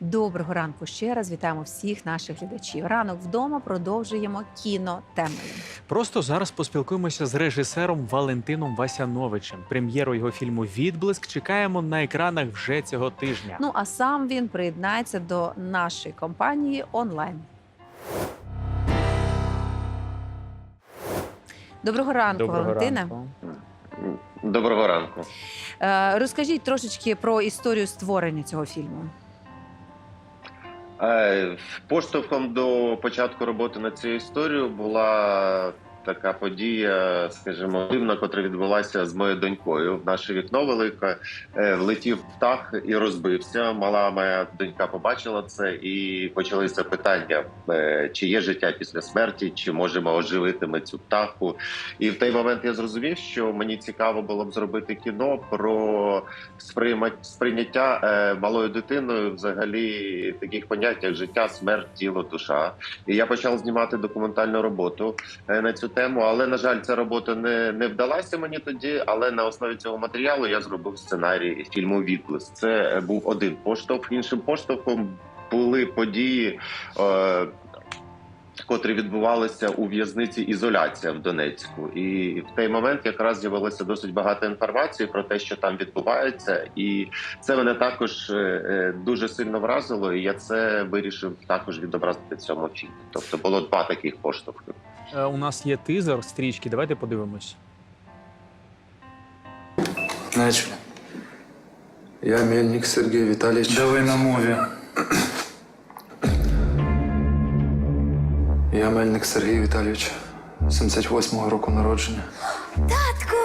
Доброго ранку ще раз вітаємо всіх наших глядачів. Ранок вдома продовжуємо кіно темою. Просто зараз поспілкуємося з режисером Валентином Васяновичем. Прем'єру його фільму Відблиск чекаємо на екранах вже цього тижня. Ну а сам він приєднається до нашої компанії онлайн. Доброго ранку, Валентине. ранку. Доброго ранку. Е, розкажіть трошечки про історію створення цього фільму. Е, Поштовхом до початку роботи над цією історією була така подія, скажімо, дивна, котра відбулася з моєю донькою. В наше вікно велике е, влетів птах і розбився. Мала моя донька побачила це, і почалися питання: е, чи є життя після смерті, чи можемо оживити ми цю птаху. І в той момент я зрозумів, що мені цікаво було б зробити кіно про сприйняття е, малою дитиною взагалі таких понять, як життя, смерть, тіло, душа. І я почав знімати документальну роботу на цю тему. Але на жаль, ця робота не, не вдалася мені тоді. Але на основі цього матеріалу я зробив сценарій фільму Відблиск. Це е, був один поштовх. Іншим поштовхом були події. Е, Котрі відбувалися у в'язниці ізоляція в Донецьку, і в той момент якраз з'явилося досить багато інформації про те, що там відбувається, і це мене також е, е, дуже сильно вразило. І я це вирішив також відобразити в цьому фільмі. Тобто було два таких поштовхи. Е, У нас є тизер стрічки. Давайте подивимось. Начали. Я Мельник Сергей Витальевич. Давай на мові. Я Мельник Сергій Віталійович, 78-го року народження. Татку!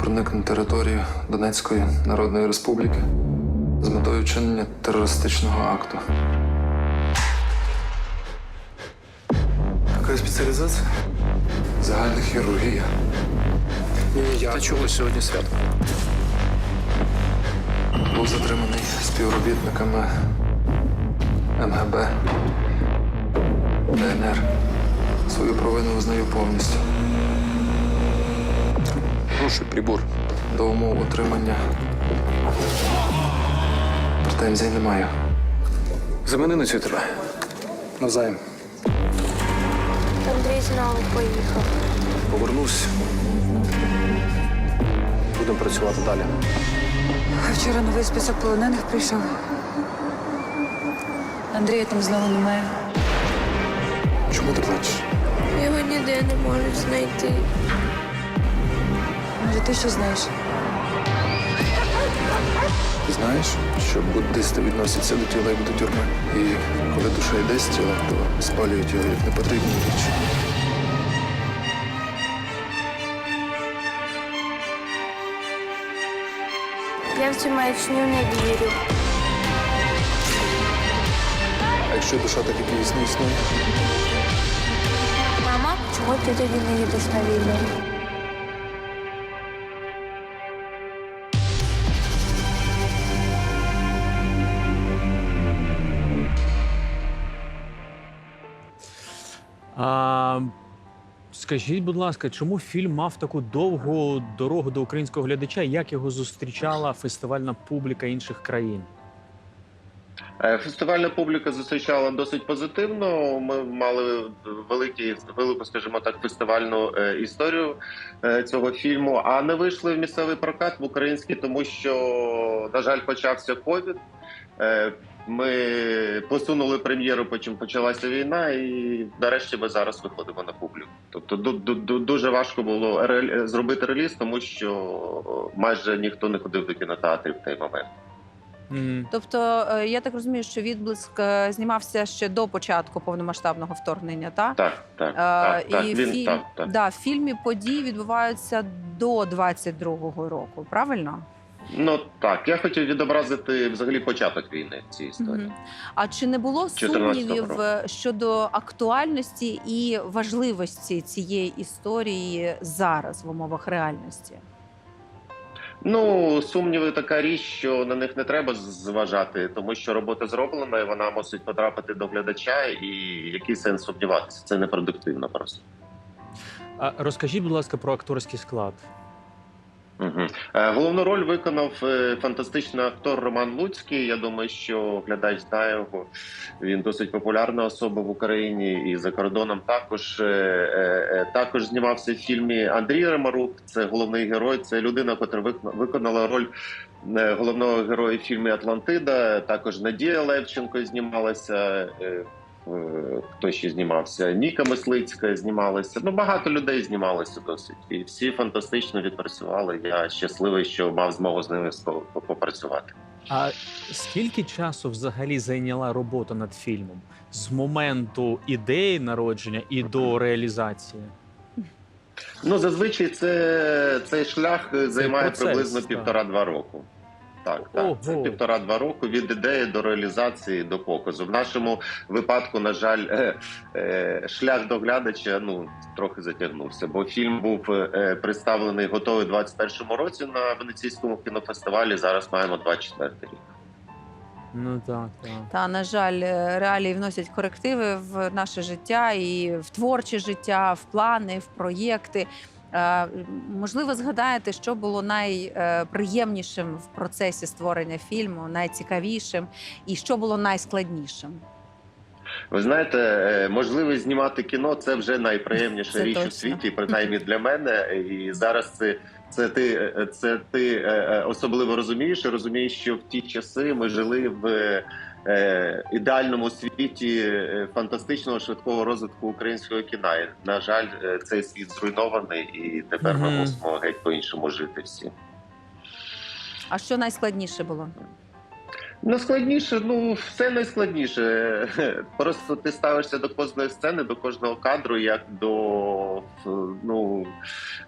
Проник на територію Донецької Народної Республіки з метою вчинення терористичного акту. Яка спеціалізація? Загальна хірургія. Я Та чого сьогодні свято? був затриманий співробітниками МГБ, ДНР. Свою провину визнаю повністю. Прошу прибор. До умов утримання. Претензій не маю. Замени на цю тебе. Навзаєм. Андрій знову поїхав. Повернусь. Будемо працювати далі. Вчора новий список полонених прийшов. Андрія там знову немає. Чому ти плачеш? Його ніде не можуть знайти. Може, ти що знаєш? Знаєш, що буддисти відносяться до тіла як до тюрми. І коли душа йде з тіла, то спалюють його як непотрібні речі. Я в цю маячню не вірю. А якщо душа так і дійсно існує, Мама, чого ти тоді не їдеш на війну? А, скажіть, будь ласка, чому фільм мав таку довгу дорогу до українського глядача? Як його зустрічала фестивальна публіка інших країн? Е, Фестивальна публіка зустрічала досить позитивно. Ми мали великі, велику, скажімо так, фестивальну е, історію е, цього фільму. А не вийшли в місцевий прокат в український, тому що, на жаль, почався ковід. Ми посунули прем'єру, потім почалася війна, і нарешті ми зараз виходимо на публіку. Тобто ду- ду- ду- дуже важко було ре- зробити реліз, тому що майже ніхто не ходив до кінотеатрів в той момент. М, Тобто, е, я так розумію, що відблиск е, знімався ще до початку повномасштабного вторгнення, так? Так, так, Е, так, так. і Він фільм, так, так. Да, в фільмі події відбуваються до 22-го року, правильно? Ну так, я хотів відобразити взагалі початок війни в цій історії. Мгм. А чи не було сумнівів року. е, щодо актуальності і важливості цієї історії зараз в умовах реальності? Ну сумніви така річ, що на них не треба зважати, тому що робота зроблена, і вона мусить потрапити до глядача. І який сенс сумніватися? Це непродуктивно просто. А розкажіть, будь ласка, про акторський склад. Угу. Головну роль виконав е, фантастичний актор Роман Луцький. Я думаю, що глядач знає його. Він досить популярна особа в Україні і за кордоном. Також е, також знімався в фільмі Андрій Ремарук. Це головний герой. Це людина, яка виконала роль головного героя в фільмі Атлантида. Також Надія Левченко знімалася. Е, е, Хто ще знімався? Ніка Мислицька знімалася. Ну багато людей знімалося досить, і всі фантастично відпрацювали. Я щасливий, що мав змогу з ними попрацювати. А скільки часу взагалі зайняла робота над фільмом з моменту ідеї народження і до реалізації? Ну зазвичай це цей шлях е, займає процес, приблизно півтора-два року. Так, так. Це півтора-два року від ідеї до реалізації до показу. В нашому випадку, на жаль, е, е, шлях до глядача ну трохи затягнувся, бо фільм був е, представлений готовий у 21-му році на Венеційському кінофестивалі. Зараз маємо 24 рік. Ну так, так. Та на жаль, реалії вносять корективи в наше життя і в творче життя, в плани, в проєкти. Е, Можливо, згадаєте, що було найприємнішим в процесі створення фільму, найцікавішим, і що було найскладнішим. Ви знаєте, е, можливість знімати кіно це вже найприємніша Це річ точно. у світі, принаймні для мене. І зараз це. Це ти, е, це ти особливо розумієш. і Розумієш, що в ті часи ми жили в ідеальному світі е, фантастичного швидкого розвитку українського кіна. І, на жаль, е, цей світ зруйнований, і тепер ми мусимо геть по-іншому жити всі. А що найскладніше було? Найскладніше, ну все найскладніше. Просто ти ставишся до кожної сцени, до кожного кадру, як до ну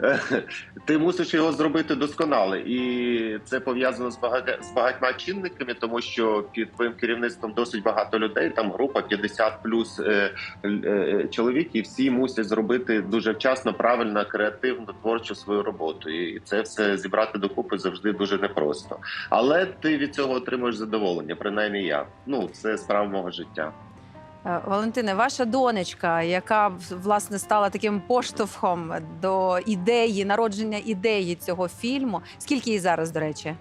ти мусиш його зробити досконало, і це пов'язано з багатьма з багатьма чинниками, тому що під твоїм керівництвом досить багато людей. Там група 50 плюс е, е, чоловік, і всі мусять зробити дуже вчасно, правильно, креативно, творчо свою роботу. І це все зібрати докупи завжди дуже непросто. Але ти від цього отримуєш задоволення, принаймні я. Ну це справа мого життя. Е, Валентине, ваша донечка, яка власне стала таким поштовхом до ідеї, народження ідеї цього фільму. Скільки їй зараз, до речі?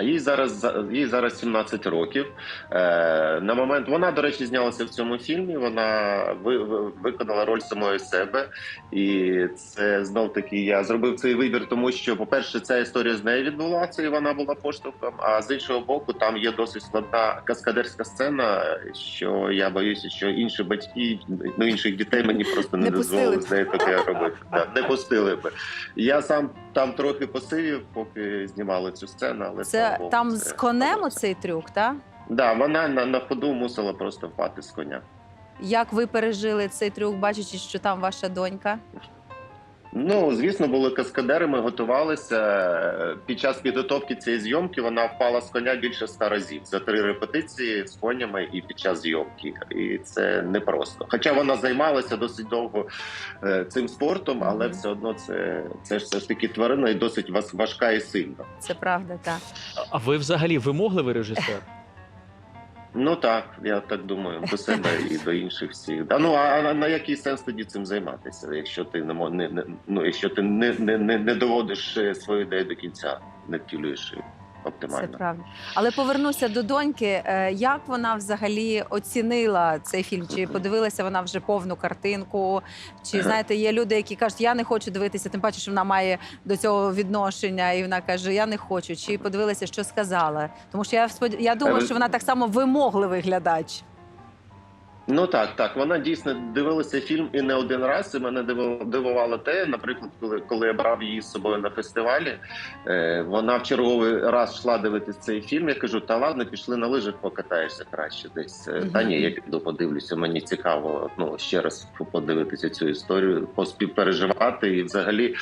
А їй зараз їй зараз 17 років. Е, на момент вона, до речі, знялася в цьому фільмі. Вона ви, ви- виконала роль самої себе, і це знов таки я зробив цей вибір, тому що, по-перше, ця історія з нею відбулася, і вона була поштовхом. А з іншого боку, там є досить складна каскадерська сцена, що я боюся, що інші батьки ну інших дітей мені просто не, Не дозволили з нею таке робити. Да, не пустили би. Я сам там трохи посивів, поки знімали цю сцену, але Це там це з конем оцей трюк, так? Да, вона на, на ходу мусила просто впати з коня. Як ви пережили цей трюк, бачачи, що там ваша донька? Ну, звісно, були каскадери, ми готувалися. Під час підготовки цієї зйомки вона впала з коня більше ста разів за три репетиції з конями і під час зйомки. І це непросто. Хоча вона займалася досить довго е, цим спортом, але все одно це, це ж все ж таки тварина і досить вас- важка і сильна. Це правда, так. А ви взагалі вимогливий режисер? Ну так, я так думаю, до себе і до інших всіх. Да, ну а на- який сенс тоді цим займатися, якщо ти не не, ну, якщо ти не, не, не, не доводиш е, свою ідею до кінця, не втілюєш її Це правда. Але повернуся до доньки. Е, Як вона взагалі оцінила цей фільм? Чи подивилася вона вже повну картинку? Чи знаєте, є люди, які кажуть, я не хочу дивитися, тим паче, що вона має до цього відношення, і вона каже, я не хочу. Чи подивилася, що сказала? Тому що я я думаю, Е, що вона так само вимогливий глядач. Ну так, так. Вона дійсно дивилася фільм і не один раз. І мене дивувало те, наприклад, коли, коли я брав її з собою на фестивалі, е, вона в черговий раз йшла дивитися цей фільм. Я кажу, та ладно, пішли на лижах, покатаєшся краще десь. Е, Та ні, я піду подивлюся. Мені цікаво ну ще раз подивитися цю історію, поспівпереживати. І взагалі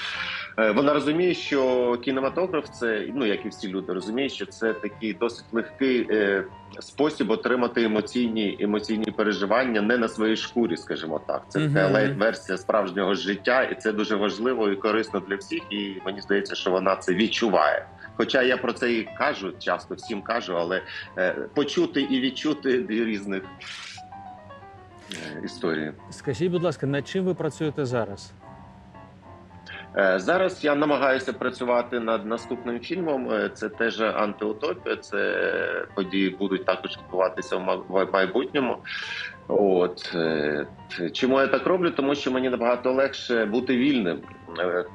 вона розуміє, що кінематограф це ну як і всі люди розуміють, що це такий досить легкий. Е, Спосіб отримати емоційні емоційні переживання не на своїй шкурі, скажімо так. Це Мгм. така лейт-версія справжнього життя, і це дуже важливо і корисно для всіх. І мені здається, що вона це відчуває. Хоча я про це і кажу, часто всім кажу, але е, почути і відчути дві різних е, історії. Скажіть, будь ласка, над чим ви працюєте зараз? Е, Зараз я намагаюся працювати над наступним фільмом. Е, Це теж антиутопія. Це події будуть також відбуватися в ма- майбутньому. От е, чому я так роблю? Тому що мені набагато легше бути вільним.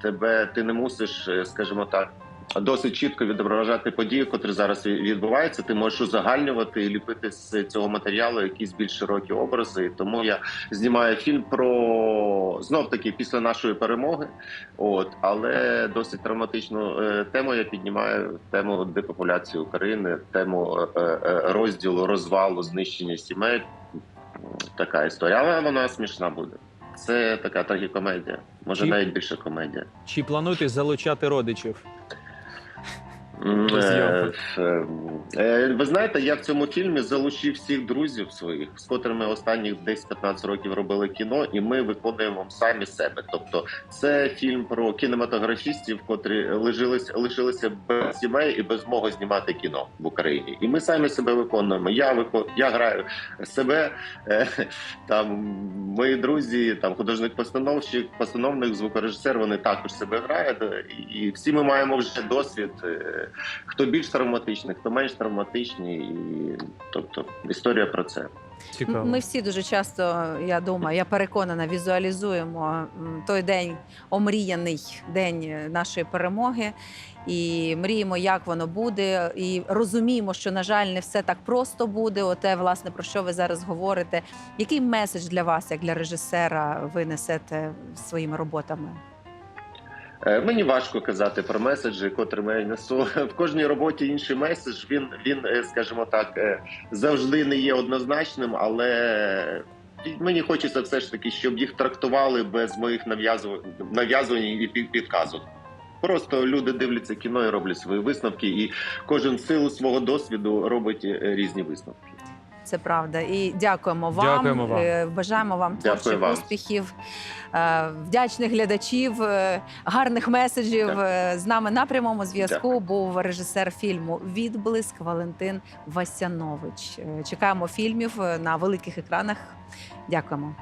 Тебе ти не мусиш, скажімо так. Досить чітко відображати події, котрі зараз ві- відбуваються. Ти можеш узагальнювати і ліпити з цього матеріалу якісь більш широкі образи. Тому я знімаю фільм про знов таки після нашої перемоги. От але досить травматичну е, тему я піднімаю тему депопуляції України, тему е, е, розділу, розвалу, знищення сімей. Така історія, але вона смішна буде. Це така трагікомедія, може Чи- навіть більше комедія. Чи плануєте залучати родичів? Ви знаєте, я в цьому фільмі залучив всіх друзів своїх, з котрими останніх 10-15 років робили кіно, і ми виконуємо самі себе. Тобто, це фільм про кінематографістів, котрі лишилися, лишилися без сімей і без змоги знімати кіно в Україні. І ми самі себе виконуємо. Я викон... я граю себе, е, там мої друзі, там художник-постановщик, постановник, звукорежисер, вони також себе грають. е, І всі ми маємо вже досвід. Хто більш травматичний, хто менш травматичний, і тобто історія про це. Цікаво. Ми всі дуже часто, я думаю, я переконана, візуалізуємо той день, омріяний день нашої перемоги, і мріємо, як воно буде, і розуміємо, що на жаль, не все так просто буде. Оте, власне, про що ви зараз говорите. Який меседж для вас, як для режисера, ви несете своїми роботами? Е, Мені важко казати про меседжі, котрі я несу. В кожній роботі інший меседж. Він він, е, скажімо так, е, завжди не є однозначним, але мені хочеться все ж таки, щоб їх трактували без моїх нав'язувань і під- підказок. Просто люди дивляться кіно і роблять свої висновки, і кожен силу свого досвіду робить різні висновки. Це правда. І дякуємо вам. Дякуємо вам. Е, Бажаємо вам Дякую творчих вам. успіхів, е, вдячних глядачів, е, гарних меседжів. Дякую. З нами на прямому зв'язку був режисер фільму Відблиск Валентин Васянович. Чекаємо фільмів на великих екранах. Дякуємо.